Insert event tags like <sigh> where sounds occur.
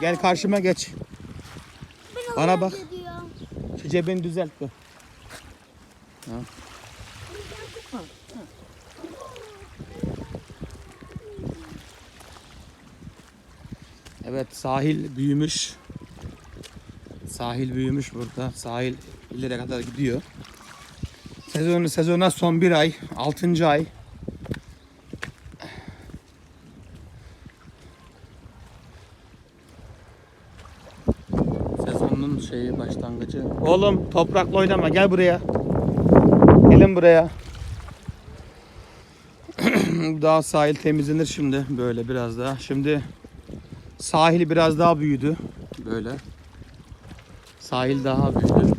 Gel karşıma geç. Ben Bana bak. gidiyorum. Şu cebini düzelt. Ha. Evet sahil büyümüş. Sahil büyümüş burada. Sahil ileri kadar gidiyor. Sezonu sezona son bir ay. Altıncı ay. Sezonun şeyi başlangıcı. Oğlum toprakla oynama gel buraya. Gelin buraya. <clears throat> daha sahil temizlenir şimdi böyle biraz daha. Şimdi sahil biraz daha büyüdü böyle. Sahil daha büyüdü.